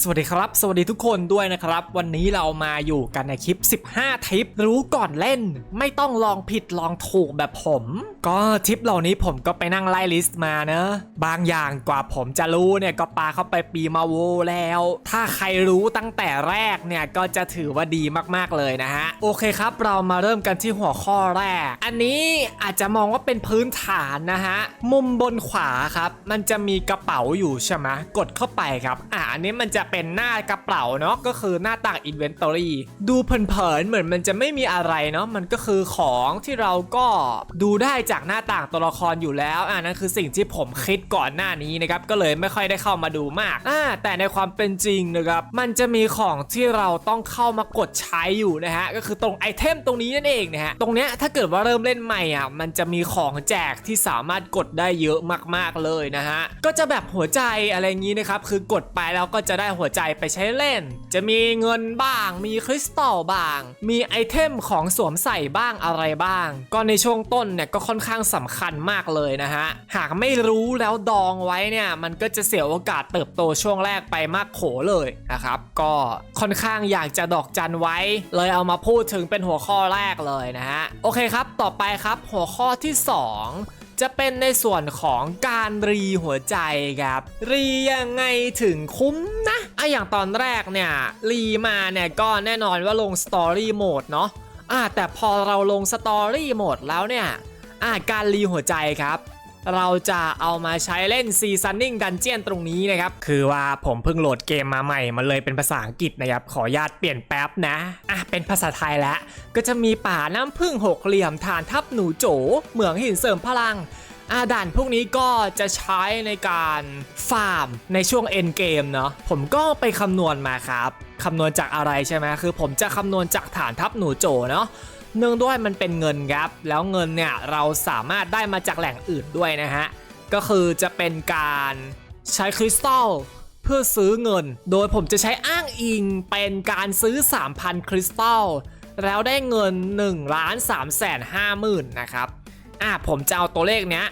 สวัสดีครับ สวัสดีทุกคนด้วยนะครับ วันนี้เรามาอยู่กันในคลิป 15 ทิป รู้ก่อนเล่น ไม่ต้องลองผิดลองถูกแบบผม ก็ทิปเหล่านี้ผมก็ไปนั่งไล่ลิสต์มาเนะบางอย่างกว่าผมจะรู้เนี่ยก็ปาเข้าไปปีมาโวแล้ว ถ้าใครรู้ตั้งแต่แรกเนี่ยก็จะถือว่าดีมากๆเลยนะฮะ โอเคครับ เรามาเริ่มกันที่หัวข้อแรก อันนี้อาจจะมองว่าเป็นพื้นฐานนะฮะมุมบนขวาครับ มันจะมีกระเป๋าอยู่ใช่ไหมกดเข้าไปครับ อ่าอันนี้มันจะะเป็นหน้ากระเป๋าเนาะก็คือหน้าต่าง Inventory ดูเผินๆเหมือนมันจะไม่มีอะไรเนาะมันก็คือของที่เราก็ดูได้จากหน้าต่างตัวละครอยู่แล้วอ่านั่นคือสิ่งที่ผมคิดก่อนหน้านี้นะครับก็เลยไม่ค่อยได้เข้ามาดูมากอ่าแต่ในความเป็นจริงนะครับมันจะมีของที่เราต้องเข้ามากดใช้อยู่นะฮะก็คือตรงไอเทมตรงนี้นั่นเองนะฮะตรงเนี้ยถ้าเกิดว่าเริ่มเล่นใหม่อะมันจะมีของแจกที่สามารถกดได้เยอะมากๆเลยนะฮะก็จะแบบหัวใจอะไรอย่างนี้นะครับคือกดไปแล้วก็จะได้หัวใจไปใช้เล่น จะมีเงินบ้าง มีคริสตัลบ้าง มีไอเทมของสวมใส่บ้างอะไรบ้าง ก็ในช่วงต้นเนี่ยก็ค่อนข้างสำคัญมากเลยนะฮะ หากไม่รู้แล้วดองไว้เนี่ย มันก็จะเสียโอกาสเติบโตช่วงแรกไปมากโขเลยนะครับ ก็ค่อนข้างอยากจะดอกจันไว้ เลยเอามาพูดถึงเป็นหัวข้อแรกเลยนะฮะ โอเคครับ ต่อไปครับ หัวข้อที่ 2จะเป็นในส่วนของการรีหัวใจครับ รียังไงถึงคุ้มน อย่างตอนแรกเนี่ยรีมาเนี่ยก็แน่นอนว่าลงสตอรี่โหมดเนาะอะแต่พอเราลงสตอรี่โหมดแล้วเนี่ยอะการรีหัวใจครับ เราจะเอามาใช้เล่น Seasoning Dungeon ตรงนี้นะครับ คือว่าผมเพิ่งโหลดเกมมาใหม่ มันเลยเป็นภาษาอังกฤษนะครับ ขออนุญาตเปลี่ยนแป๊บนะ อะ เป็นภาษาไทยแล้ว ก็จะมีป่าน้ำพึ่งหกเหลี่ยมฐานทับหนูโจ เหมืองหินเสริมพลัง อาด่านพวกนี้ก็จะใช้ในการฟาร์มในช่วงเอ็นเกมเนาะผมก็ไปคำนวณมาครับคำนวณจากอะไรใช่ไหมคือผมจะคำนวณจากฐานทัพหนูโจเนาะเนื่องด้วยมันเป็นเงินครับ แล้วเงินเนี่ยเราสามารถได้มาจากแหล่งอื่นด้วยนะฮะ ก็คือจะเป็นการใช้คริสตัลเพื่อซื้อเงิน โดยผมจะใช้อ้างอิงเป็นการซื้อ 3,000 คริสตัลแล้วได้เงิน1ล้าน3แสน5หมื่นนะครับ อะผมจะเอาตัวเลขเนี้ย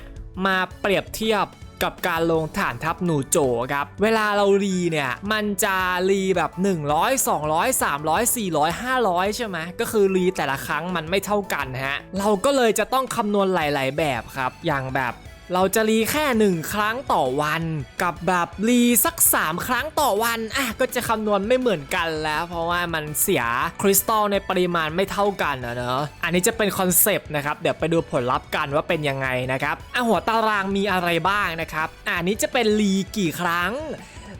มาเปรียบเทียบกับการลงฐานทัพหนูโจครับ เวลาเรารีเนี่ย มันจะรีแบบ 100 200 300 400 500 ใช่ไหมก็คือรีแต่ละครั้งมันไม่เท่ากันฮะ เราก็เลยจะต้องคำนวณหลาย ๆ แบบครับ อย่างแบบ เราจะรีแค่ 1 ครั้งต่อวัน กับแบบรีสัก 3 ครั้งต่อวันอะก็จะคำนวณไม่เหมือนกันแล้ว เพราะว่ามันเสียคริสตัลในปริมาณไม่เท่ากันนะเนอะอันนี้จะเป็นคอนเซปต์นะครับเดี๋ยวไปดูผลลัพธ์กันว่าเป็นยังไงนะครับอะหัวตารางมีอะไรบ้างนะครับอันนี้จะเป็นรีกี่ครั้ง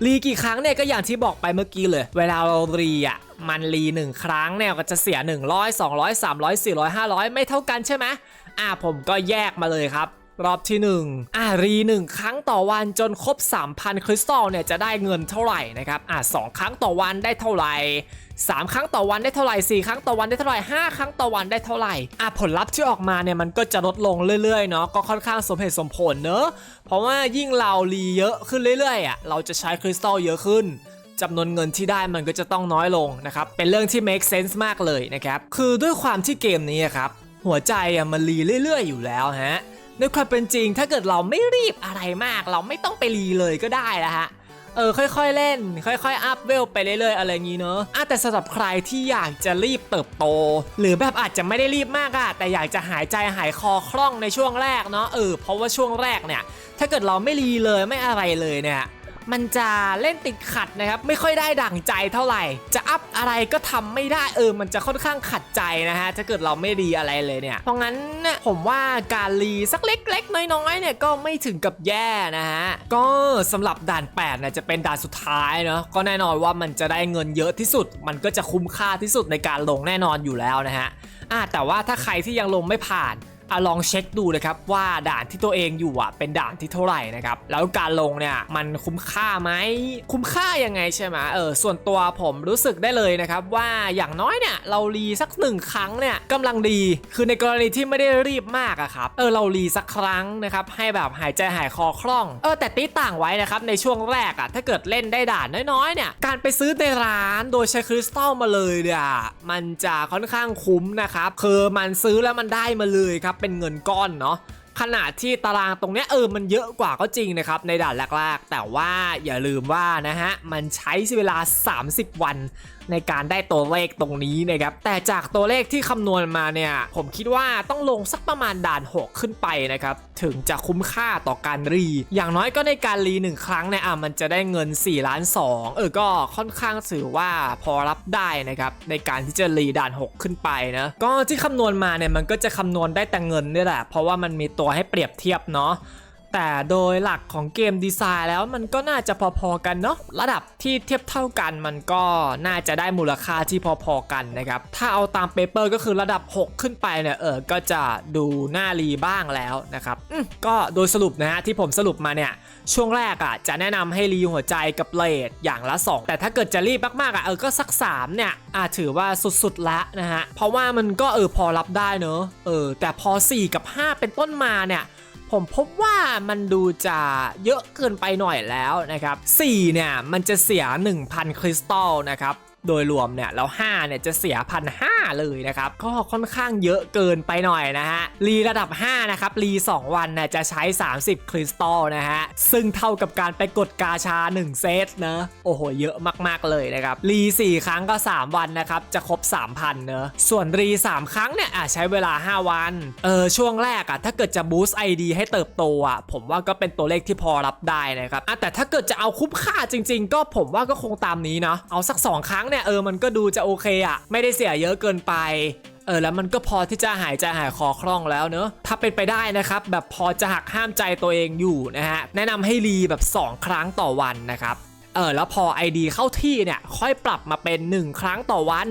รีกี่ครั้งเนี่ยก็อย่างที่บอกไปเมื่อกี้เลย เวลาเรารีอะมันรีหนึ่งครั้งเนี่ยก็จะเสีย 100 200 300 400 500 ไม่เท่ากันใช่ไหมอะผมก็แยกมาเลยครับ รอบที่ 1 อ่ารีหนึ่งครั้งต่อวันจนครบ 3,000 คริสตัลเนี่ยจะได้เงินเท่าไหร่นะครับอ่าสองครั้งต่อวันได้เท่าไหร่3 ครั้งต่อวันได้เท่าไหร่ 4 ครั้งต่อวันได้เท่าไหร่ 5 ครั้งต่อวันได้เท่าไหร่อะผลลัพธ์ที่ออกมาเนี่ยมันก็จะลดลงเรื่อยๆเนาะก็ค่อนข้างสมเหตุสมผลเนอะเพราะว่ายิ่งเรารีเยอะขึ้นเรื่อยๆอะเราจะใช้คริสตัลเยอะขึ้นจำนวนเงินที่ได้มันก็จะต้องน้อยลงนะครับเป็นเรื่องที่ make sense มากเลยนะครับคือด้วยความที่เกมนี้ครับหัวใจอะมันรีเรื่อย ๆ อยู่แล้วฮะ ในความเป็นจริงถ้าเกิดเราไม่รีบอะไรมาก เราไม่ต้องไปรีเลยก็ได้นะฮะเออค่อยๆเล่น ค่อยๆอัพเวลไปเรื่อยๆอะไรอย่างนี้เนอะอะแต่สำหรับใครที่อยากจะรีบเติบโต หรือแบบอาจจะไม่ได้รีบมากอะแต่อยากจะหายใจหายคอคล่องในช่วงแรกเนาะเออเพราะว่าช่วงแรกเนี่ย ถ้าเกิดเราไม่รีเลยไม่อะไรเลยเนี่ย มันจะเล่นติดขัดนะครับ ไม่ค่อยได้ดั่งใจเท่าไหร่ จะอัพอะไรก็ทำไม่ได้เออ มันจะค่อนข้างขัดใจนะฮะถ้าเกิดเราไม่รีอะไรเลยเนี่ย เพราะงั้นผมว่าการรีสักเล็กๆ น้อยๆเนี่ยก็ไม่ถึงกับแย่นะฮะ ก็สำหรับด่าน8เนี่ยจะเป็นด่านสุดท้ายเนาะก็แน่นอนว่ามันจะได้เงินเยอะที่สุด มันก็จะคุ้มค่าที่สุดในการลงแน่นอนอยู่แล้วนะฮะอะแต่ว่าถ้าใครที่ยังลงไม่ผ่าน อะลองเช็คดูนะครับว่าด่านที่ตัวเองอยู่อะเป็นด่านที่เท่าไหร่นะครับแล้วการลงเนี่ยมันคุ้มค่าไหมคุ้มค่ายังไงใช่ไหมเออส่วนตัวผมรู้สึกได้เลยนะครับว่าอย่างน้อยเนี่ยเรารีสักหนึ่งครั้งเนี่ยกำลังดีคือในกรณีที่ไม่ได้รีบมากอะครับเออเรารีสักครั้งนะครับให้แบบหายใจหายคอคล่องเออแต่ตีต่างไว้นะครับในช่วงแรกอะถ้าเกิดเล่นได้ด่านน้อยๆเนี่ยการไปซื้อในร้านโดยใช้คริสตัลมาเลยเนี่ยมันจะค่อนข้างคุ้มนะครับคือมันซื้อแล้วมันได้มาเลยครับเป็นเงินก้อนเนาะขณะที่ตารางตรงนี้เออมันเยอะกว่าก็จริงนะครับในด่านแรกๆ แต่ว่าอย่าลืมว่านะฮะมันใช้เวลา 30 วัน ในการได้ตัวเลขตรงนี้นะครับแต่จากตัวเลขที่คำนวณมาเนี่ยผมคิดว่าต้องลงสักประมาณด่าน 6 ขึ้นไปนะครับถึงจะคุ้มค่าต่อการรี อย่างน้อยก็ในการรีหนึ่งครั้งเนี่ยอะมันจะได้เงิน4ล้าน2เออก็ค่อนข้างถือว่าพอรับได้นะครับในการที่จะรีด่าน 6 ขึ้นไปนะก็ที่คำนวณมาเนี่ยมันก็จะคำนวณได้แต่เงินนี่แหละเพราะว่ามันมีตัวให้เปรียบเทียบเนาะ แต่โดยหลักของเกมดีไซน์แล้วมันก็น่าจะพอๆกันเนาะระดับที่เทียบเท่ากันมันก็น่าจะได้มูลค่าที่พอๆกันนะครับถ้าเอาตามเปเปอร์ก็คือระดับ 6 ขึ้นไปเนี่ยเออก็จะดูน่ารีบ้างแล้วนะครับก็โดยสรุปนะฮะที่ผมสรุปมาเนี่ยช่วงแรกอะจะแนะนำให้รีหัวใจกับเลดอย่างละ 2 แต่ถ้าเกิดจะรีบมากๆอะเออก็สัก 3 เนี่ยอาถือว่าสุดๆละนะฮะเพราะว่ามันก็เออพอรับได้เนอะเออแต่พอ 4 กับ 5 เป็นต้นมาเนี่ย ผมพบว่ามันดูจะเยอะเกินไปหน่อยแล้วนะครับ4เนี่ยมันจะเสีย 1,000 คริสตัลนะครับ โดยรวมเนี่ยแล้ว5เนี่ยจะเสียพันหเลยนะครับ ก็ค่อนข้างเยอะเกินไปหน่อยนะฮะรีระดับ 5 นะครับ รี 2 วันเนี่ยจะใช้ 30 คริสตัลนะฮะ ซึ่งเท่ากับการไปกดกาชา 1 เซตนะ โอ้โห เยอะมาก ๆ เลยนะครับ รี 4 ครั้งก็ 3 วันนะครับ จะครบ 3,000เนอะส่วนรี 3 ครั้งเนี่ยอะใช้เวลา 5 วัน เออ ช่วงแรกอะถ้าเกิดจะบูสต์ ID ให้เติบโตอะผมว่าก็เป็นตัวเลขที่พอรับได้นะครับอะแต่ถ้าเกิดจะเอาคุ้มค่าจริง ๆ ก็ผมว่าก็คงตามนี้เนาะเอาสัก 2 ครั้งเนี่ยเออมันก็ดูจะโอเคอะไม่ได้เสียเยอะเกินไปเออแล้วมันก็พอที่จะหายใจหายคอคล่องแล้วเนอะถ้าเป็นไปได้นะครับ แบบพอจะหักห้ามใจตัวเองอยู่นะฮะแนะนำให้รีแบบ 2 ครั้งต่อวันนะครับ เออแล้วพอ ID เข้าที่เนี่ยค่อยปรับมาเป็น 1 ครั้งต่อวัน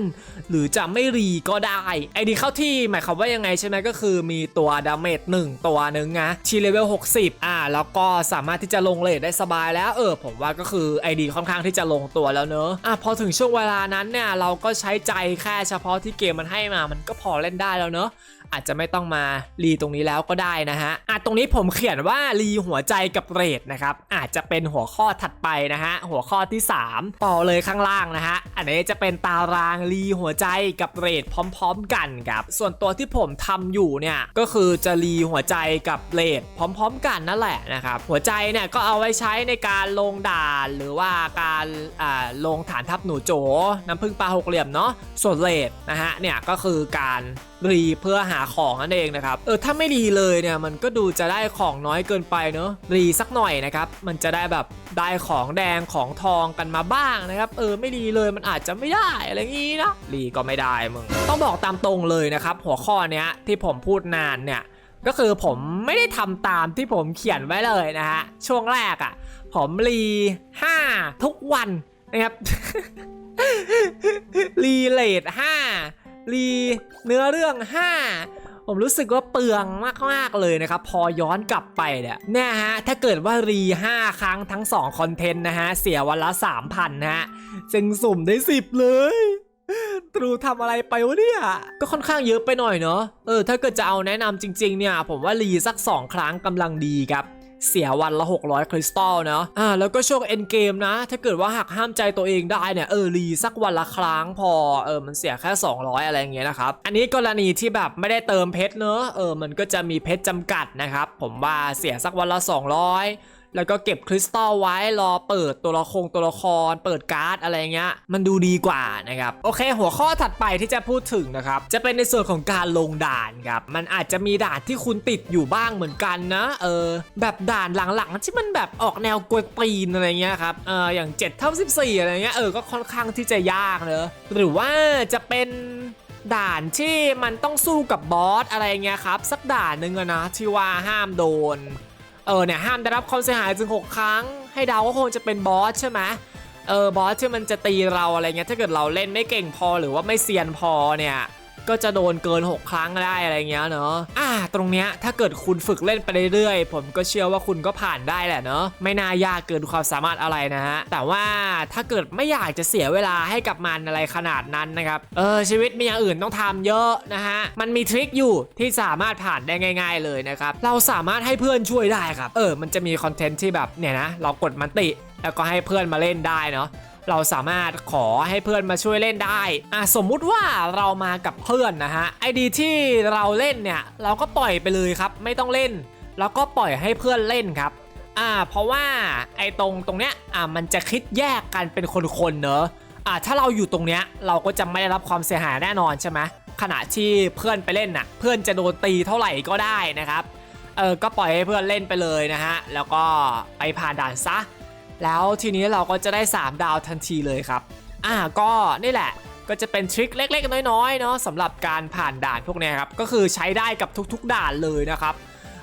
หรือจะไม่รีก็ได้ ID เข้าที่หมายความว่ายังไงใช่ไหมก็คือมีตัวดาเมจ1ตัวนึงนะทีเลเวล60 อ่า แล้วก็สามารถที่จะลงเลทได้สบายแล้วเออผมว่าก็คือ ID ค่อนข้างที่จะลงตัวแล้วเนอะอะพอถึงช่วงเวลานั้นเนี่ยเราก็ใช้ใจแค่เฉพาะที่เกมมันให้มามันก็พอเล่นได้แล้วเนอะ อาจจะไม่ต้องมารีตรงนี้แล้วก็ได้นะฮะอะตรงนี้ผมเขียนว่ารีหัวใจกับเรทนะครับอาจจะเป็นหัวข้อถัดไปนะฮะหัวข้อที่ 3 ต่อเลยข้างล่างนะฮะอันนี้จะเป็นตารางรีหัวใจกับเรทพร้อม ๆ กันครับส่วนตัวที่ผมทำอยู่เนี่ยก็คือจะรีหัวใจกับเรทพร้อม ๆ กันนั่นแหละนะครับหัวใจเนี่ยก็เอาไว้ใช้ในการลงด่านหรือว่าการอ่าลงฐานทัพหนูโจน้ำพึ่งปลาหกเหลี่ยมเนาะส่วนเรทนะฮะเนี่ยก็คือการรีเพื่อหาของนั่นเองนะครับเออถ้าไม่รีเลยเนี่ยมันก็ดูจะได้ของน้อยเกินไปเนอะรีสักหน่อยนะครับมันจะได้แบบได้ของแดงของทองกันมาบ้างนะครับเออไม่รีเลยมันอาจจะไม่ได้อะไรงี้นะรีก็ไม่ได้มึงต้องบอกตามตรงเลยนะครับหัวข้อเนี้ยที่ผมพูดนานเนี่ยก็คือผมไม่ได้ทำตามที่ผมเขียนไว้เลยนะฮะช่วงแรกอะ่ะ ผมรี5ทุกวันนะครับรีเลท5 รีเนื้อเรื่อง 5ผมรู้สึกว่าเปลืองมาก ๆ เลยนะครับ พอย้อนกลับไปเนี่ยเนี่ยฮะ ถ้าเกิดว่ารี 5 ครั้งทั้ง 2 คอนเทนต์นะฮะ เสียวันละ 3,000นะฮะจึงสุ่มได้ 10 เลยตรูทำอะไรไปวะเนี่ย ก็ค่อนข้างเยอะไปหน่อยเนาะเออถ้าเกิดจะเอาแนะนำจริง ๆ เนี่ย ผมว่ารีสัก 2 ครั้งกำลังดีครับ เสียวันละ 600 คริสตัลเนาะอ่าแล้วก็ช่วงเอ็นเกมนะ ถ้าเกิดว่าหักห้ามใจตัวเองได้เนี่ย เออรีสักวันละครั้งพอเออมันเสียแค่ 200 อะไรอย่างเงี้ยนะครับ อันนี้กรณีที่แบบไม่ได้เติมเพชรเนอะเออมันก็จะมีเพชรจำกัดนะครับ ผมว่าเสียสักวันละ 200 แล้วก็เก็บคริสตัลไว้รอเปิดตัวละครตัวละคร เปิดการ์ดอะไรเงี้ยมันดูดีกว่านะครับโอเค หัวข้อถัดไปที่จะพูดถึงนะครับจะเป็นในส่วนของการลงด่านครับมันอาจจะมีด่านที่คุณติดอยู่บ้างเหมือนกันนะเออแบบด่านหลังๆ ที่มันแบบออกแนวกวนตีนอะไรเงี้ยครับเอออย่าง7เท่า14อะไรเงี้ยเออก็ค่อนข้างที่จะยากเนอะหรือว่าจะเป็นด่านที่มันต้องสู้กับบอสอะไรเงี้ยครับ สักด่านหนึ่งนะที่ว่าห้ามโดน เออเนี่ยห้ามได้รับความเสียหายถึง6 ครั้ง ให้เดาก็คงจะเป็นบอสใช่ไหมเออบอสที่มันจะตีเราอะไรเงี้ยถ้าเกิดเราเล่นไม่เก่งพอหรือว่าไม่เซียนพอเนี่ย ก็จะโดนเกิน 6 ครั้งได้อะไรเงี้ยเนาะอ่าตรงเนี้ยถ้าเกิดคุณฝึกเล่นไปเรื่อยๆ ผมก็เชื่อว่าคุณก็ผ่านได้แหละเนาะไม่น่ายากเกินความสามารถอะไรนะฮะแต่ว่าถ้าเกิดไม่อยากจะเสียเวลาให้กับมันอะไรขนาดนั้นนะครับเออชีวิตมีอย่างอื่นต้องทำเยอะนะฮะมันมีทริคอยู่ที่สามารถผ่านได้ง่าย ๆเลยนะครับเราสามารถให้เพื่อนช่วยได้ครับเออมันจะมีคอนเทนต์ที่แบบเนี่ยนะเรากดมันติ แล้วก็ให้เพื่อนมาเล่นได้เนาะ เราสามารถขอให้เพื่อนมาช่วยเล่นได้อะสมมุติว่าเรามากับเพื่อนนะฮะไอดีที่เราเล่นเนี่ยเราก็ปล่อยไปเลยครับ ไม่ต้องเล่น แล้วก็ปล่อยให้เพื่อนเล่นครับอ่าเพราะว่าไอ้ตรงตรงเนี้ยอ่ามันจะคิดแยกกันเป็นคนๆเนอะอ่าถ้าเราอยู่ตรงเนี้ยเราก็จะไม่ได้รับความเสียหายแน่นอนใช่ไหมขณะที่เพื่อนไปเล่นน่ะเพื่อนจะโดนตีเท่าไหร่ก็ได้นะครับเออก็ปล่อยให้เพื่อนเล่นไปเลยนะฮะแล้วก็ไปผ่านด่านซะ แล้วทีนี้เราก็จะได้ 3 ดาวทันทีเลยครับ อ่าก็นี่แหละก็จะเป็นทริคเล็ก ๆ น้อยๆเนาะสำหรับการผ่านด่านพวกนี้ครับ ก็คือใช้ได้กับทุกๆด่านเลยนะครับ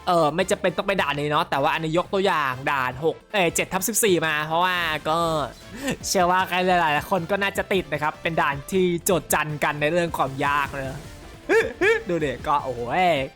เออไม่จะเป็นต้องไปด่านนี้เนาะแต่ว่าอันนี้ยกตัวอย่างด่าน6เออ7ทับ14มา เพราะว่าก็เชื่อว่าใครหลายๆคนก็น่าจะติดนะครับ เป็นด่านที่โจดจันกันในเรื่องความยากเลย ดูเด็กก็โอ้โห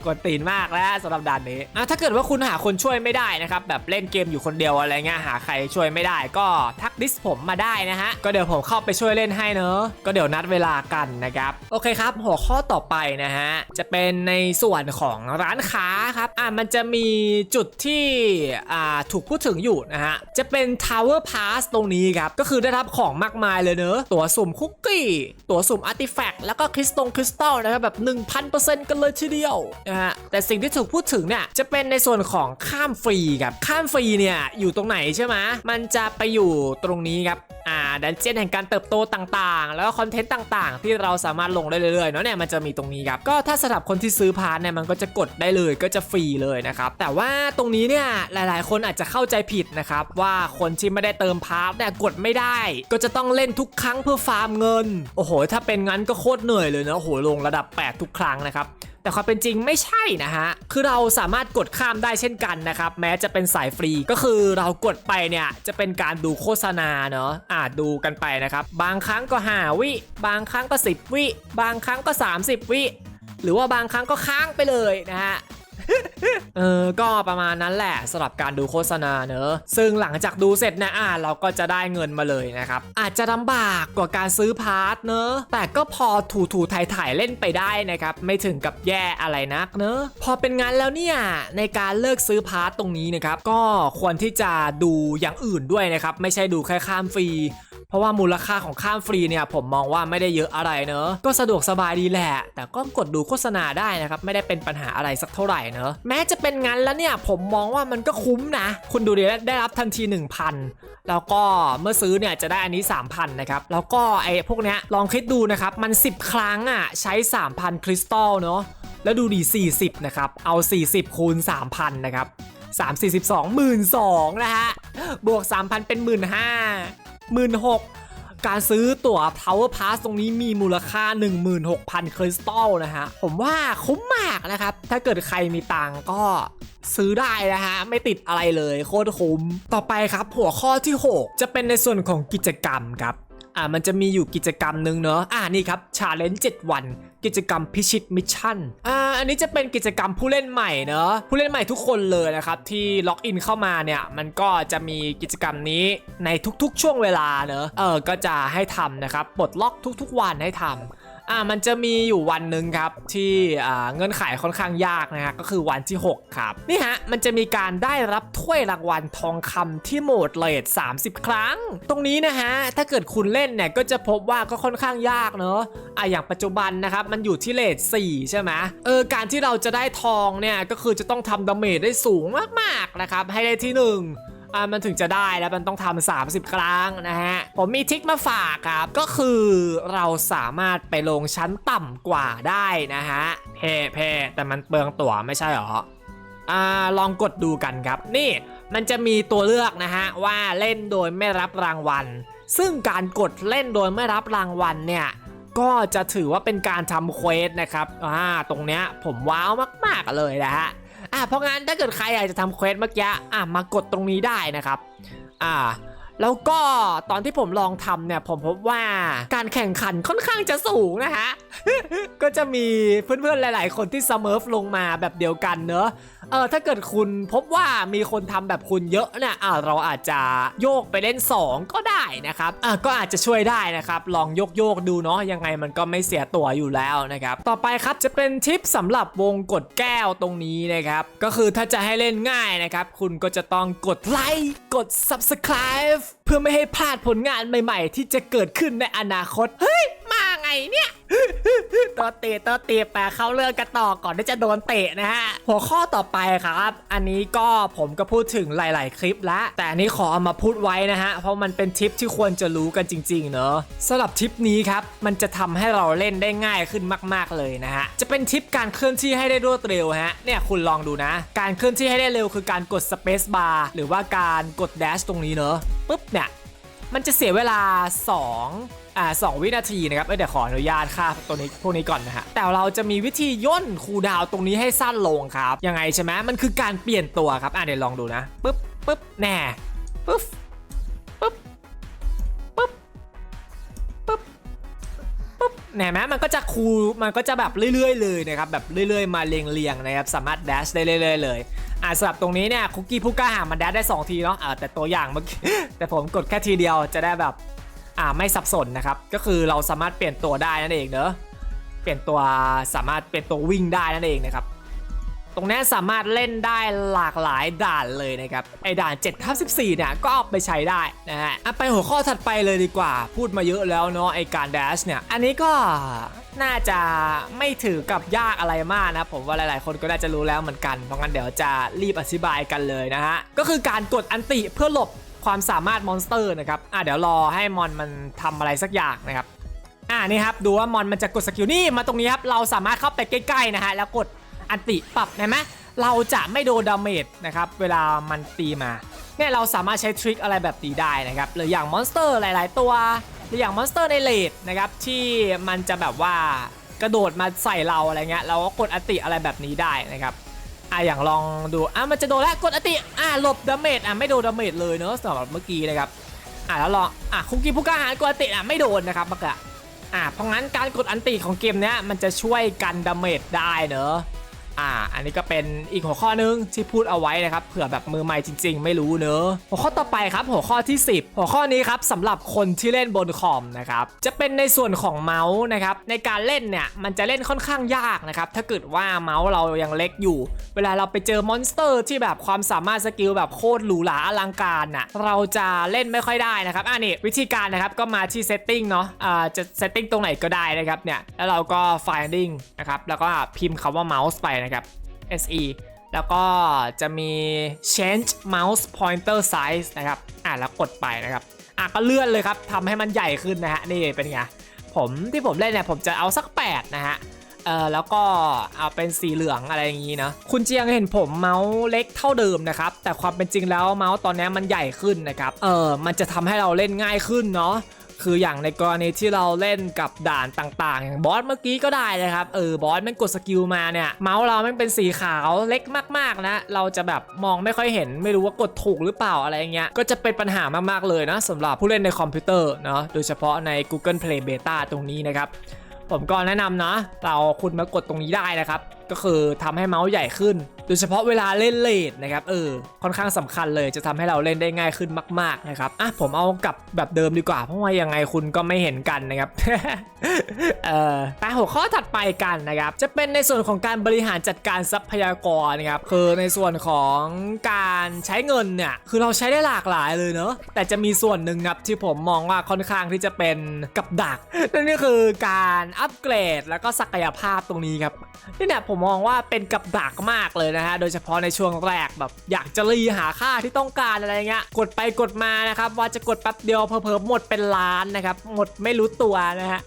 กดตีนมากแล้วสำหรับด่านนี้อะถ้าเกิดว่าคุณหาคนช่วยไม่ได้นะครับแบบเล่นเกมอยู่คนเดียวอะไรเงี้ยหาใครช่วยไม่ได้ ก็ทักดิสผมมาได้นะฮะก็เดี๋ยวผมเข้าไปช่วยเล่นให้เนอะก็เดี๋ยวนัดเวลากันนะครับโอเคครับ หัวข้อต่อไปนะฮะจะเป็นในส่วนของร้านค้าครับอะมันจะมีจุดที่อ่าถูกพูดถึงอยู่นะฮะจะเป็น Tower Pass ตรงนี้ครับก็คือได้รับของมากมายเลยเนอะตั๋วสุ่มคุกกี้ ตั๋วสุ่มอาร์ติแฟกต์แล้วก็คริสตงคริสตัลนะครับแบบ 1,000%กันเลยทีเดียวนะฮะแต่สิ่งที่ถูกพูดถึงเนี่ยจะเป็นในส่วนของข้ามฟรีครับข้ามฟรีเนี่ยอยู่ตรงไหนใช่ไหมมันจะไปอยู่ตรงนี้ครับ ดันเจียนแห่งการเติบโตต่างๆ แล้วก็คอนเทนต์ต่างๆ ที่เราสามารถลงได้เรื่อยๆเนาะเนี่ยมันจะมีตรงนี้ครับก็ถ้าสำหรับคนที่ซื้อพาร์ทเนี่ยมันก็จะกดได้เลยก็จะฟรีเลยนะครับแต่ว่าตรงนี้เนี่ยหลายๆ คนอาจจะเข้าใจผิดนะครับว่าคนที่ไม่ได้เติมพาร์ทเนี่ยกดไม่ได้ ก็จะต้องเล่นทุกครั้งเพื่อฟาร์มเงินโอ้โหถ้าเป็นงั้นก็โคตรเหนื่อยเลยนะโอ้โหลงระดับ 8 ทุกครั้งนะครับ แต่ความเป็นจริงไม่ใช่นะฮะ คือเราสามารถกดข้ามได้เช่นกันนะครับ แม้จะเป็นสายฟรีก็คือเรากดไปเนี่ยจะเป็นการดูโฆษณาเนาะอ่าดูกันไปนะครับ บางครั้งก็หาวิ บางครั้งก็ 10 วิ บางครั้งก็ 30 วิ หรือว่าบางครั้งก็ค้างไปเลยนะฮะ เออ ก็ประมาณนั้นแหละสำหรับการดูโฆษณาเนอะซึ่งหลังจากดูเสร็จเนะอ่าเราก็จะได้เงินมาเลยนะครับ อาจจะลำบากกว่าการซื้อพาร์ทเนอะแต่ก็พอถูถูถ่ายถ่ายๆเล่นไปได้นะครับ ไม่ถึงกับแย่อะไรนักเนอะพอเป็นงั้นแล้วเนี่ย ในการเลิกซื้อพาร์ทตรงนี้นะครับ ก็ควรที่จะดูอย่างอื่นด้วยนะครับ ไม่ใช่ดูแค่ข้ามฟรี เพราะว่ามูลค่าของข้ามฟรีเนี่ยผมมองว่าไม่ได้เยอะอะไรเนอะก็สะดวกสบายดีแหละ แต่ก็กดดูโฆษณาได้นะครับไม่ได้เป็นปัญหาอะไรสักเท่าไหร่เนอะแม้จะเป็นงั้นแล้วเนี่ยผมมองว่ามันก็คุ้มนะ คุณดูดิได้รับทันที 1,000 แล้วก็เมื่อซื้อเนี่ยจะได้อันนี้ 3,000นะครับแล้วก็ไอ้พวกเนี้ยลองคิดดูนะครับมัน 10 ครั้งอะใช้ 3,000 คริสตัลเนอะแล้วดูดี 40 นะครับ เอา 40 คูณ 3,000 นะครับ 3 4 2 1 2นะฮะ บวก 3,000 เป็น 1 5 0 0 0 16การซื้อตั๋ว Power Pass ตรงนี้มีมูลค่า 16,000 คริสตัลนะฮะ ผมว่าคุ้มมากนะครับ ถ้าเกิดใครมีตังก็ซื้อได้นะฮะ ไม่ติดอะไรเลยโคตรคุ้ม ต่อไปครับหัวข้อที่ 6 จะเป็นในส่วนของกิจกรรมครับ อ่ามันจะมีอยู่กิจกรรมหนึ่งเนอะอ่านี่ครับชาเลนจ์7วัน กิจกรรมพิชิตมิชชั่นอ่าอันนี้จะเป็นกิจกรรมผู้เล่นใหม่เนอะผู้เล่นใหม่ทุกคนเลยนะครับที่ล็อกอินเข้ามาเนี่ยมันก็จะมีกิจกรรมนี้ในทุกๆ ช่วงเวลาเนอะเออก็จะให้ทำนะครับปลดล็อกทุก ๆ วันให้ทำ อ่ามันจะมีอยู่วันหนึ่งครับที่อ่าเงื่อนไขค่อนข้างยากนะฮะก็คือวันที่ 6 ครับ นี่ฮะมันจะมีการได้รับถ้วยรางวัลทองคำที่โหมดเลท30 ครั้ง ตรงนี้นะฮะถ้าเกิดคุณเล่นเนี่ยก็จะพบว่าก็ค่อนข้างยากเนอะอะอย่างปัจจุบันนะครับมันอยู่ที่เลท4ใช่ไหมเออการที่เราจะได้ทองเนี่ยก็คือจะต้องทำดาเมจได้สูงมากๆนะครับให้ได้ที่หนึ่ง อ่ามันถึงจะได้แล้วมันต้องทำ30 ครั้งนะฮะ ผมมีทริกมาฝากครับ ก็คือเราสามารถไปลงชั้นต่ำกว่าได้นะฮะ เพเพแต่มันเปลืองตั๋วไม่ใช่หรออ่าลองกดดูกันครับ นี่มันจะมีตัวเลือกนะฮะว่าเล่นโดยไม่รับรางวัล ซึ่งการกดเล่นโดยไม่รับรางวัลเนี่ยก็จะถือว่าเป็นการทำเควสนะครับอ่าตรงเนี้ยผมว้าวมาก ๆ เลยนะฮะ อะเพราะงั้นถ้าเกิดใครอยากจะทำเควสเมื่อกี้อะมากดตรงนี้ได้นะครับ อ่า แล้วก็ตอนที่ผมลองทำเนี่ยผมพบว่าการแข่งขันค่อนข้างจะสูงนะฮะ ก็จะมีเพื่อนๆหลาย ๆ คนที่สเมิร์ฟลงมาแบบเดียวกันเนอะเออถ้าเกิดคุณพบว่ามีคนทำแบบคุณเยอะเนี่ยอ่าเราอาจจะโยกไปเล่น 2 ก็ได้นะครับอ่าก็อาจจะช่วยได้นะครับ ลองโยกโยกๆดูเนาะยังไงมันก็ไม่เสียตัวอยู่แล้วนะครับ ต่อไปครับจะเป็นทิปสำหรับวงกดแก้วตรงนี้นะครับ ก็คือถ้าจะให้เล่นง่ายนะครับ คุณก็จะต้องกดไลค์กด subscribe เพื่อไม่ให้พลาดผลงานใหม่ ๆ ที่จะเกิดขึ้นในอนาคต เฮ้ยมาไงเนี่ยตัวเตะตัวเตะแปเข้าเรื่องกันต่อก่อนที่จะโดนเตะนะฮะหัวข้อต่อไปครับ อันนี้ก็ผมก็พูดถึงหลาย ๆ คลิปแล้ว แต่อันนี้ขอเอามาพูดไว้นะฮะ เพราะมันเป็นทิปที่ควรจะรู้กันจริง ๆ เนอะสำหรับทิปนี้ครับ มันจะทำให้เราเล่นได้ง่ายขึ้นมาก ๆ เลยนะฮะ จะเป็นทิปการเคลื่อนที่ให้ได้รวดเร็วฮะ เนี่ยคุณลองดูนะ การเคลื่อนที่ให้ได้เร็วคือการกด Space Bar หรือว่าการกด Dash ตรงนี้เนอะปุ๊บเนี่ย มันจะเสียเวลา 2 อ่า2วินาทีนะครับเอ้ยเดี๋ยวขออนุญาตค่าตัวนี้พวกนี้ก่อนนะฮะแต่เราจะมีวิธีย่นคูดาวตรงนี้ให้สั้นลงครับยังไงใช่ไหมมันคือการเปลี่ยนตัวครับอะเดี๋ยวลองดูนะปึ๊บปึ๊บแน่ปึ๊บปึ๊บปึ๊บปึ๊บปึ๊บแน่ไหมมันก็จะคูมันก็จะแบบเรื่อยๆเลยนะครับแบบเรื่อยๆมาเรียงๆนะครับสามารถ dash ได้เรื่อยๆเลยอ่าสำหรับตรงนี้เนี่ยคุกกี้ผู้กล้าหามันแดดได้ 2 ทีเนาะอ่าแต่ตัวอย่างเมื่อกี้แต่ผมกดแค่ทีเดียวจะได้แบบ อ่าไม่สับสนนะครับ ก็คือเราสามารถเปลี่ยนตัวได้นั่นเองเนอะเปลี่ยนตัวสามารถเปลี่ยนตัววิ่งได้นั่นเองนะครับ ตรงนี้สามารถเล่นได้หลากหลายด่านเลยนะครับ ไอด่าน7ทับ14เนี่ยก็เอาไปใช้ได้นะฮะอะไปหัวข้อถัดไปเลยดีกว่า พูดมาเยอะแล้วเนาะไอการแดชเนี่ย อันนี้ก็น่าจะไม่ถือกับยากอะไรมากนะ ผมว่าหลายๆ คนก็น่าจะรู้แล้วเหมือนกัน เพราะงั้นเดี๋ยวจะรีบอธิบายกันเลยนะฮะ ก็คือการกดอันติเพื่อหลบ ความสามารถมอนสเตอร์นะครับอะเดี๋ยวรอให้มอนมันทำอะไรสักอย่างนะครับอ่านี่ครับดูว่ามอนมันจะกดสกิลนี่มาตรงนี้ครับเราสามารถเข้าไปใกล้ๆนะฮะแล้วกดอันติปรับเห็นไหมเราจะไม่โดนดาเมจนะครับเวลามันตีมาเนี่ยเราสามารถใช้ทริคอะไรแบบนี้ได้นะครับหรืออย่างมอนสเตอร์หลาย ๆ ตัวหรืออย่างมอนสเตอร์ในเลดนะครับที่มันจะแบบว่ากระโดดมาใส่เราอะไรเงี้ยเราก็กดอันติอะไรแบบนี้ได้นะครับ อะอย่างลองดูอะมันจะโดนแล้วกดอันติอะหลบดาเมจอะไม่โดนดาเมจเลยเนอะสำหรับเมื่อกี้นะครับอะแล้วลองอะคุกกี้ผู้กล้าหาญกดอันติอะไม่โดนนะครับเมื่อกะอ่าเพราะงั้นการกดอันติของเกมเนี้ยมันจะช่วยกันดาเมจได้เนอะ อ่า อันนี้ก็เป็นอีกหัวข้อนึงที่พูดเอาไว้นะครับเผื่อแบบมือใหม่จริง ๆ ไม่รู้เนอะหัวข้อต่อไปครับหัวข้อที่ 10 หัวข้อนี้ครับสำหรับคนที่เล่นบนคอมนะครับจะเป็นในส่วนของเมาส์นะครับในการเล่นเนี่ยมันจะเล่นค่อนข้างยากนะครับถ้าเกิดว่าเมาส์เรายังเล็กอยู่ เวลาเราไปเจอมอนสเตอร์ ที่แบบความสามารถสกิลแบบโคตรหรูหราอลังการน่ะเราจะเล่นไม่ค่อยได้นะครับอ่านี่วิธีการนะครับก็มาที่ setting เนาะอ่าจะ setting ตรงไหนก็ได้นะครับเนี่ยแล้วเราก็ finding นะครับแล้วก็พิมพ์คำว่า mouse ไปนะครับ SE แล้วก็จะมี change mouse pointer size นะครับ อ่าแล้วกดไปนะครับ อะก็เลื่อนเลยครับทำให้มันใหญ่ขึ้นนะฮะ นี่เป็นไง ผมที่ผมเล่นเนี่ย ผมจะเอาสัก 8 นะฮะ เออแล้วก็เอาเป็นสีเหลืองอะไรอย่างนี้นะคุณเจียงเห็นผมเมาส์เล็กเท่าเดิมนะครับ แต่ความเป็นจริงแล้วเมาส์ตอนนี้มันใหญ่ขึ้นนะครับ เออมันจะทำให้เราเล่นง่ายขึ้นเนาะ คืออย่างในกรณีที่เราเล่นกับด่านต่างๆ อย่างบอสเมื่อกี้ก็ได้นะครับเออบอสมันกดสกิลมาเนี่ยเมาส์เรามันเป็นสีขาวเล็กมากๆนะ เราจะแบบมองไม่ค่อยเห็น ไม่รู้ว่ากดถูกหรือเปล่าอะไรเงี้ยก็จะเป็นปัญหามากๆเลยนะสำหรับผู้เล่นในคอมพิวเตอร์เนาะโดยเฉพาะใน Google Play Beta ตรงนี้นะครับผมก็แนะนำนะเราคุณมากดตรงนี้ได้นะครับก็คือทำให้เมาส์ใหญ่ขึ้น โดยเฉพาะเวลาเล่นเลดนะครับเออค่อนข้างสำคัญเลยจะทำให้เราเล่นได้ง่ายขึ้นมาก ๆนะครับอะผมเอากลับแบบเดิมดีกว่า เพราะว่ายังไงคุณก็ไม่เห็นกันนะครับเออไปหัวข้อถัดไปกันนะครับจะเป็นในส่วนของการบริหารจัดการทรัพยากรนะครับคือในส่วนของการใช้เงินเนี่ยคือเราใช้ได้หลากหลายเลยเนอะแต่จะมีส่วนหนึ่งครับที่ผมมองว่าค่อนข้างที่จะเป็นกับดักนั่นก็คือการอัปเกรดแล้วก็ศักยภาพตรงนี้ครับนี่เนี่ยผมมองว่าเป็นกับดักมากเลยนะฮะโดยเฉพาะในช่วงแรกแบบ อยากจะรีหาค่าที่ต้องการอะไรเงี้ยกดไปกดมานะครับว่าจะกดแป๊บเดียวเพิ่มหมดเป็นล้านนะครับหมดไม่รู้ตัวนะฮะ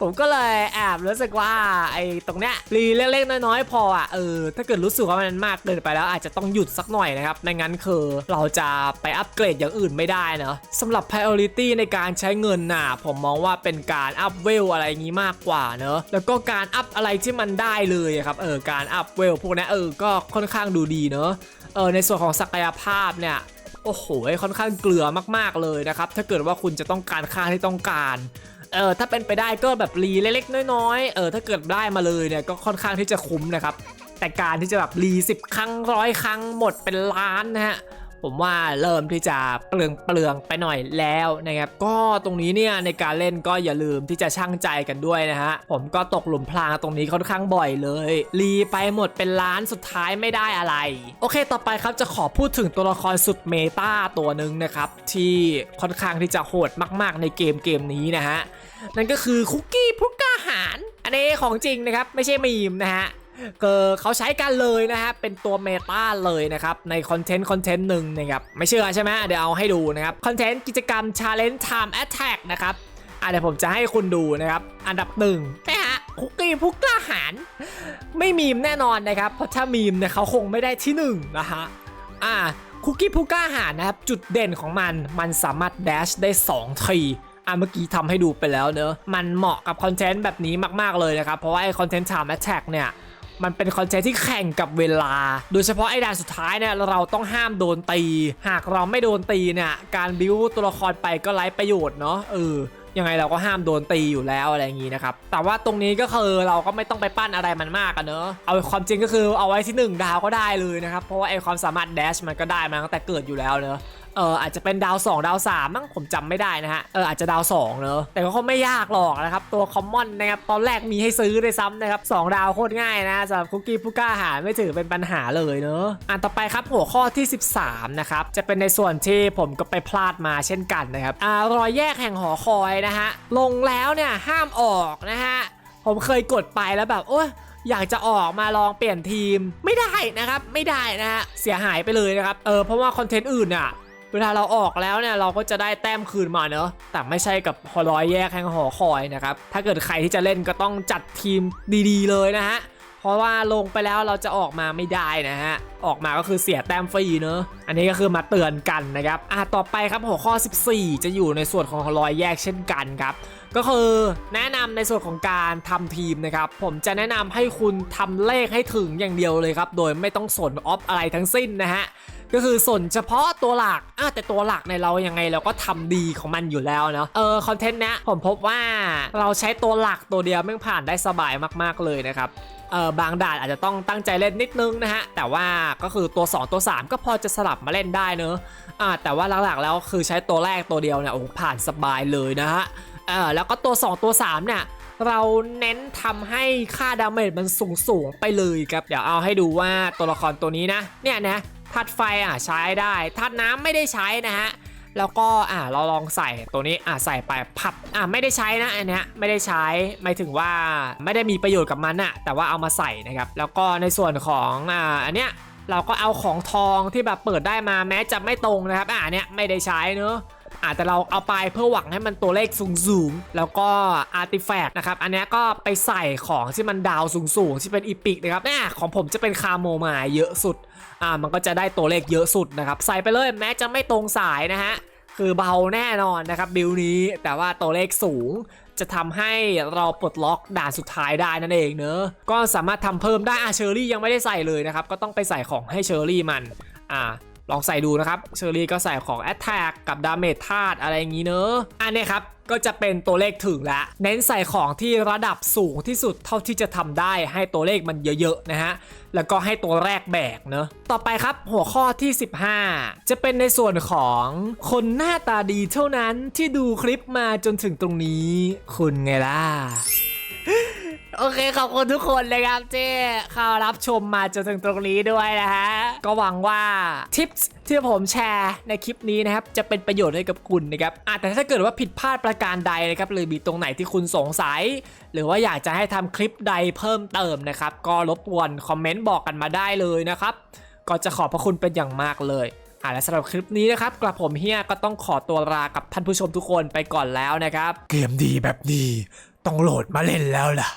ผมก็เลยแอบรู้สึกว่าไอ้ตรงเนี้ยรีเล็กๆน้อยๆ พออะเออถ้าเกิดรู้สึกว่ามันมากเกินไปแล้วอาจจะต้องหยุดสักหน่อยนะครับไม่งั้นคือเราจะไปอัปเกรดอย่างอื่นไม่ได้เนอะสำหรับ priority ในการใช้เงินน่ะผมมองว่าเป็นการอัพเวลอะไรอย่างงี้มากกว่าเนอะแล้วก็การอัพอะไรที่มันได้เลยครับเออการอัพเวลพวกนี้เออก็ค่อนข้างดูดีเนอะเออในส่วนของศักยภาพเนี่ยโอ้โหค่อนข้างเกลือมากๆเลยนะครับถ้าเกิดว่าคุณจะต้องการค่าที่ต้องการ เออถ้าเป็นไปได้ก็แบบรีเล็กๆน้อยๆเออถ้าเกิดได้มาเลยเนี่ยก็ค่อนข้างที่จะคุ้มนะครับ แต่การที่จะแบบรีสิบครั้งร้อยครั้งหมดเป็นล้านนะฮะผมว่าเริ่มที่จะเปลืองเปลืองไปหน่อยแล้วนะครับก็ตรงนี้เนี่ยในการเล่นก็อย่าลืมที่จะช่างใจกันด้วยนะฮะผมก็ตกหลุมพรางตรงนี้ค่อนข้างบ่อยเลย รีไปหมดเป็นล้านสุดท้ายไม่ได้อะไร โอเคต่อไปครับจะขอพูดถึงตัวละครสุดเมตาตัวหนึ่งนะครับที่ค่อนข้างที่จะโหดมาก ๆ ในเกมเกมนี้นะฮะ นั่นก็คือคุกกี้พุกกาหาร อันนี้ของจริงนะครับ ไม่ใช่มีมนะฮะเกิเขาใช้กันเลยนะฮะเป็นตัวเมตาเลยนะครับในคอนเทนต์คอนเทนต์หนึ่งนะครับไม่เชื่อใช่ไหมเดี๋ยวเอาให้ดูนะครับคอนเทนต์กิจกรรม Challenge Time Attack นะครับอะเดี๋ยวผมจะให้คุณดูนะครับ อันดับหนึ่งนะฮะคุกกี้พุกกาหารไม่มีมแน่นอนนะครับ เพราะถ้ามีมเนี่ยเขาคงไม่ได้ที่หนึ่งนะฮะอ่าคุกกี้พุก้าหารนะครับ จุดเด่นของมันมันสามารถแดชได้2ที อะเมื่อกี้ทำให้ดูไปแล้วเนอะมันเหมาะกับคอนเทนต์แบบนี้มาก ๆ เลยนะครับ เพราะว่าไอคอนเทนต์ Time Attack เนี่ยมันเป็นคอนเทนต์ที่แข่งกับเวลา โดยเฉพาะไอ้ด่านสุดท้ายเนี่ยเราต้องห้ามโดนตี หากเราไม่โดนตีเนี่ยการบิวตัวละครไปก็ไร้ประโยชน์เนาะเออยังไงเราก็ห้ามโดนตีอยู่แล้วอะไรอย่างนี้นะครับ แต่ว่าตรงนี้ก็คือเราก็ไม่ต้องไปปั้นอะไรมันมากอะเนอะเอาความจริงก็คือเอาไว้ที่ 1 ดาวก็ได้เลยนะครับ เพราะว่าไอความสามารถ dash มันก็ได้มาตั้งแต่เกิดอยู่แล้วเนอะ เอออาจจะเป็นดาว 2 ดาว3มั้งผมจำไม่ได้นะฮะเอออาจจะดาว2เนอะแต่ก็คงไม่ยากหรอกนะครับตัวคอมมอนนะครับตอนแรกมีให้ซื้อด้วยซ้ำนะครับ2ดาวโคตรง่ายนะสำหรับคุกกี้ผู้กล้าหาไม่ถือเป็นปัญหาเลยเนอะอ่านต่อไปครับหัวข้อที่ 13นะครับจะเป็นในส่วนที่ผมก็ไปพลาดมาเช่นกันนะครับอ่ารอยแยกแห่งหอคอยนะฮะลงแล้วเนี่ยห้ามออกนะฮะผมเคยกดไปแล้วแบบโอ้ยอยากจะออกมาลองเปลี่ยนทีมไม่ได้นะครับ ไม่ได้นะฮะเสียหายไปเลยนะครับเออเพราะว่าคอนเทนต์อื่นอะ เวลาเราออกแล้วเนี่ยเราก็จะได้แต้มคืนมาเนอะแต่ไม่ใช่กับหอร้อยแยกแห่งหอคอยนะครับถ้าเกิดใครที่จะเล่นก็ต้องจัดทีมดีๆ เลยนะฮะเพราะว่าลงไปแล้วเราจะออกมาไม่ได้นะฮะออกมาก็คือเสียแต้มฟรีเนอะอันนี้ก็คือมาเตือนกันนะครับอะต่อไปครับหัวข้อ 14 จะอยู่ในส่วนของหอร้อยแยกเช่นกันครับ ก็คือแนะนำในส่วนของการทำทีมนะครับ ผมจะแนะนำให้คุณทำเลขให้ถึงอย่างเดียวเลยครับ โดยไม่ต้องสนออฟอะไรทั้งสิ้นนะฮะก็คือสนเฉพาะตัวหลักอะแต่ตัวหลักในเรายังไงเราก็ทำดีของมันอยู่แล้วเนาะ เออคอนเทนต์เนี้ยผมพบว่าเราใช้ตัวหลักตัวเดียวแม่งผ่านได้สบายมากๆเลยนะครับ เออบางด่านอาจจะต้องตั้งใจเล่นนิดนึงนะฮะ แต่ว่าก็คือตัว 2 ตัว 3 ก็พอจะสลับมาเล่นได้เนอะอ่าแต่ว่าหลักๆแล้วคือใช้ตัวแรกตัวเดียวเนี่ยโอ้ผ่านสบายเลยนะฮะ เออแล้วก็ตัว 2 ตัว3เนี่ยเราเน้นทำให้ค่าดาเมจมันสูงสูงๆไปเลยครับ เดี๋ยวเอาให้ดูว่าตัวละครตัวนี้นะ เนี่ยนะธาตุไฟอะใช้ได้ธาตุน้ำไม่ได้ใช้นะฮะแล้วก็อ่าเราลองใส่ตัวนี้อ่าใส่ไปพับอ่าไม่ได้ใช้นะอันเนี้ยไม่ได้ใช้หมายถึงว่าไม่ได้มีประโยชน์กับมันอะแต่ว่าเอามาใส่นะครับ แล้วก็ในส่วนของอ่าอันเนี้ยเราก็เอาของทองที่แบบเปิดได้มาแม้จะไม่ตรงนะครับอ่าเนี้ยไม่ได้ใช้เนอะ อาจจะแต่เราเอาไปเพื่อหวังให้มันตัวเลขสูงๆ แล้วก็อาร์ติแฟกต์นะครับ อันนี้ก็ไปใส่ของที่มันดาวสูงๆ ที่เป็นอีพิกนะครับเนี่ยของผมจะเป็นคาโมมล์เยอะสุด อ่า มันก็จะได้ตัวเลขเยอะสุดนะครับ ใส่ไปเลยแม้จะไม่ตรงสายนะฮะ คือเบาแน่นอนนะครับบิลนี้ แต่ว่าตัวเลขสูงจะทำให้เราปลดล็อกด่านสุดท้ายได้นั่นเองเนอะก็สามารถทำเพิ่มได้อะเชอรี่ยังไม่ได้ใส่เลยนะครับ ก็ต้องไปใส่ของให้เชอรี่มัน อ่า ลองใส่ดูนะครับเชอรี่ก็ใส่ของ Attack กับ Damage ธาตุอะไรอย่างนี้เนอะอันนี้ครับก็จะเป็นตัวเลขถึงแล้วเน้นใส่ของที่ระดับสูงที่สุดเท่าที่จะทำได้ให้ตัวเลขมันเยอะๆนะฮะแล้วก็ให้ตัวแรกแบกเนอะต่อไปครับหัวข้อที่ 15 จะเป็นในส่วนของคนหน้าตาดีเท่านั้นที่ดูคลิปมาจนถึงตรงนี้ คุณไงล่ะ โอเคขอบคุณทุกคนเลยครับที่เข้ารับชมมาจนถึงตรงนี้ด้วยนะฮะ ก็หวังว่าทิปส์ที่ผมแชร์ในคลิปนี้นะครับ จะเป็นประโยชน์ให้กับคุณนะครับแต่ถ้าเกิดว่าผิดพลาดประการใดนะครับหรือมีตรงไหนที่คุณสงสัย หรือว่าอยากจะให้ทำคลิปใดเพิ่มเติมนะครับ ก็รบกวนคอมเมนต์บอกกันมาได้เลยนะครับ ก็จะขอบพระคุณเป็นอย่างมากเลยอ่าและสำหรับคลิปนี้นะครับกระผมเฮียก็ต้องขอตัวลากับท่านผู้ชมทุกคนไปก่อนแล้วนะครับ เกมดีแบบนี้ต้องโหลดมาเล่นแล้วล่ะ